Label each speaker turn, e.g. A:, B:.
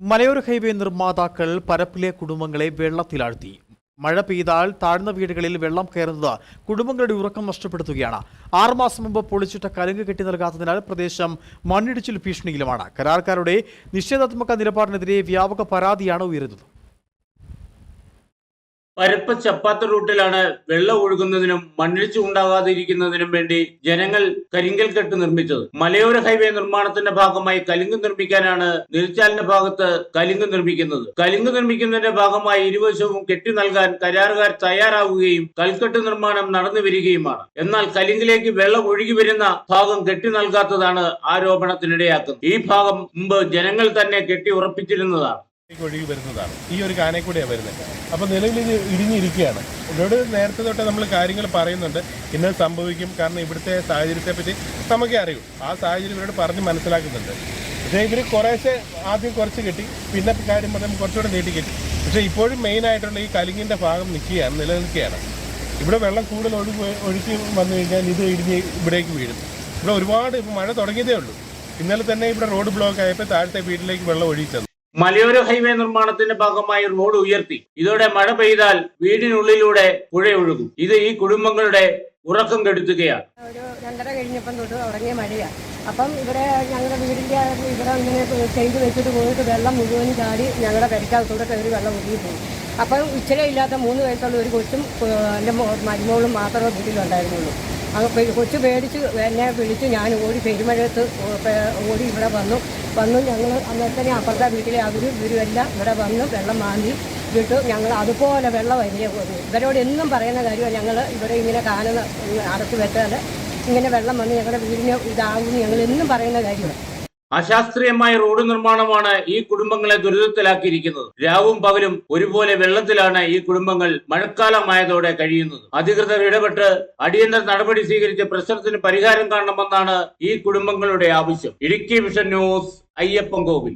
A: മലയോര ഹൈവേ നിർമ്മാതാക്കൾ പരപ്പിലെ കുടുംബങ്ങളെ വെള്ളത്തിലാഴ്ത്തി. മഴ പെയ്താൽ താഴ്ന്ന വീടുകളിൽ വെള്ളം കയറുന്നത് കുടുംബങ്ങളുടെ ഉറക്കം നഷ്ടപ്പെടുത്തുകയാണ്. ആറുമാസം മുമ്പ് പൊളിച്ചിട്ട കലുങ്ക് കെട്ടി നൽകാത്തതിനാൽ പ്രദേശം മണ്ണിടിച്ചിൽ ഭീഷണിയിലുമാണ്. കരാർക്കാരുടെ നിഷേധാത്മക നിലപാടിനെതിരെ വ്യാപക പരാതിയാണ് ഉയരുന്നത്.
B: പരപ്പ ചപ്പാത്ത റൂട്ടിലാണ് വെള്ളം ഒഴുകുന്നതിനും മണ്ണിടിച്ചു ഉണ്ടാകാതിരിക്കുന്നതിനും വേണ്ടി ജനങ്ങൾ കരിങ്കൽ കെട്ട് നിർമ്മിച്ചത്. മലയോര ഹൈവേ നിർമ്മാണത്തിന്റെ ഭാഗമായി കലുങ്ക് നിർമ്മിക്കാനാണ് നിൽച്ചാലിന്റെ ഭാഗത്ത് കലുങ്ക് നിർമ്മിക്കുന്നത്. കലുങ്ക് നിർമ്മിക്കുന്നതിന്റെ ഭാഗമായി ഇരുവശവും കെട്ടി നൽകാൻ കരാറുകാർ തയ്യാറാവുകയും കൽക്കെട്ട് നിർമ്മാണം നടന്നു വരികയുമാണ്. എന്നാൽ കലുങ്കിലേക്ക് വെള്ളം ഒഴുകി വരുന്ന ഭാഗം കെട്ടി നൽകാത്തതാണ് ആരോപണത്തിനിടയാക്കുന്നത്. ഈ ഭാഗം മുമ്പ് ജനങ്ങൾ തന്നെ കെട്ടി ഉറപ്പിച്ചിരുന്നതാണ്.
C: ഒഴുകി വരുന്നതാണ്. ഈ ഒരു കാനയിൽ കൂടെയാണ് വരുന്നത്. അപ്പോൾ നിലവിൽ ഇത് ഇടിഞ്ഞിരിക്കുകയാണ്. ഇവിടെ നേരത്തെ തൊട്ട് നമ്മൾ കാര്യങ്ങൾ പറയുന്നുണ്ട്. ഇന്നത് സംഭവിക്കും. കാരണം ഇവിടുത്തെ സാഹചര്യത്തെ പറ്റി നമുക്കേ അറിയൂ. ആ സാഹചര്യം ഇവരോട് പറഞ്ഞ് മനസ്സിലാക്കുന്നുണ്ട്. പക്ഷേ ഇവർ കുറേശ്ശെ ആദ്യം കുറച്ച് കിട്ടി പിന്നെ കാര്യം പറയുമ്പോൾ കുറച്ചുകൂടെ നീട്ടി കിട്ടി. പക്ഷേ ഇപ്പോഴും മെയിൻ ആയിട്ടുള്ള ഈ കലിങ്ങിന്റെ ഭാഗം നിൽക്കുകയാണ് നിലനിൽക്കുകയാണ്. ഇവിടെ വെള്ളം കൂടുതൽ ഒഴുകി ഒഴുക്കി വന്നു കഴിഞ്ഞാൽ ഇത് ഇടിഞ്ഞ് ഇവിടേക്ക് വീഴും. ഇവിടെ ഒരുപാട് മഴ തുടങ്ങിയതേ ഉള്ളൂ. ഇന്നലെ തന്നെ ഇവിടെ റോഡ് ബ്ലോക്ക് ആയപ്പോൾ താഴത്തെ വീട്ടിലേക്ക് വെള്ളം ഒഴുകിച്ചത്
B: മലയോര ഹൈവേ നിർമ്മാണത്തിന്റെ ഭാഗമായി റോഡ് ഉയർത്തി. ഇതോടെ മഴ പെയ്താൽ വീടിനുള്ളിലൂടെ പുഴ ഒഴുകും. ഇത് ഈ കുടുംബങ്ങളുടെ ഉറക്കം കെടുത്തുകയാണ്.
D: ഒരു രണ്ടര കഴിഞ്ഞപ്പം തൊട്ട് തുടങ്ങിയ മഴയാണ് അപ്പം ഇവിടെ ഞങ്ങളുടെ വീടിന്റെ ഇവിടെ ഇങ്ങനെ ചെയ്ത് വെച്ചിട്ട് പോയിട്ട് വെള്ളം മുഴുവൻ ചാടി ഞങ്ങളുടെ പെരക്കകത്തൂടെ കയറി വെള്ളം ഒഴുകി പോയി. അപ്പം ഇച്ചിരയില്ലാത്ത മൂന്ന് വയസ്സുള്ള ഒരു കൊച്ചും എന്റെ മരുമോളും മാത്രമേ വീട്ടിലുണ്ടായിരുന്നുള്ളൂ. പേ- കൊച്ചു പേടിച്ച് എന്നെ വിളിച്ച് ഞാൻ ഓടി പെരുമഴയത്ത് ഓടി ഇവിടെ വന്നു. വന്നു ഞങ്ങൾ അന്നേരത്തന്നെ അപ്പുറത്തെ വീട്ടിലെ അവരും ഇവരും എല്ലാം ഇവിടെ വന്ന് വെള്ളം മാന്തി വിട്ടു. ഞങ്ങൾ അതുപോലെ വെള്ളം വരിക പോയി ഇവരോട് എന്നും പറയുന്ന കാര്യമാണ്. ഞങ്ങൾ ഇവിടെ ഇങ്ങനെ കാന അടച്ചു വെച്ചാൽ ഇങ്ങനെ വെള്ളം വന്ന് ഞങ്ങളുടെ വീടിന് ഇതാകും ഞങ്ങൾ എന്നും പറയുന്ന കാര്യമാണ്.
B: അശാസ്ത്രീയമായ റോഡ് നിർമ്മാണമാണ് ഈ കുടുംബങ്ങളെ ദുരിതത്തിലാക്കിയിരിക്കുന്നത്. രാവും പകലും ഒരുപോലെ വെള്ളത്തിലാണ് ഈ കുടുംബങ്ങൾ മഴക്കാലമായതോടെ കഴിയുന്നത്. അധികൃതർ ഇടപെട്ട് അടിയന്തര നടപടി സ്വീകരിച്ച് പ്രശ്നത്തിന് പരിഹാരം കാണണമെന്നാണ് ഈ കുടുംബങ്ങളുടെ ആവശ്യം. Idukki Vision News Ayyappan Kovil.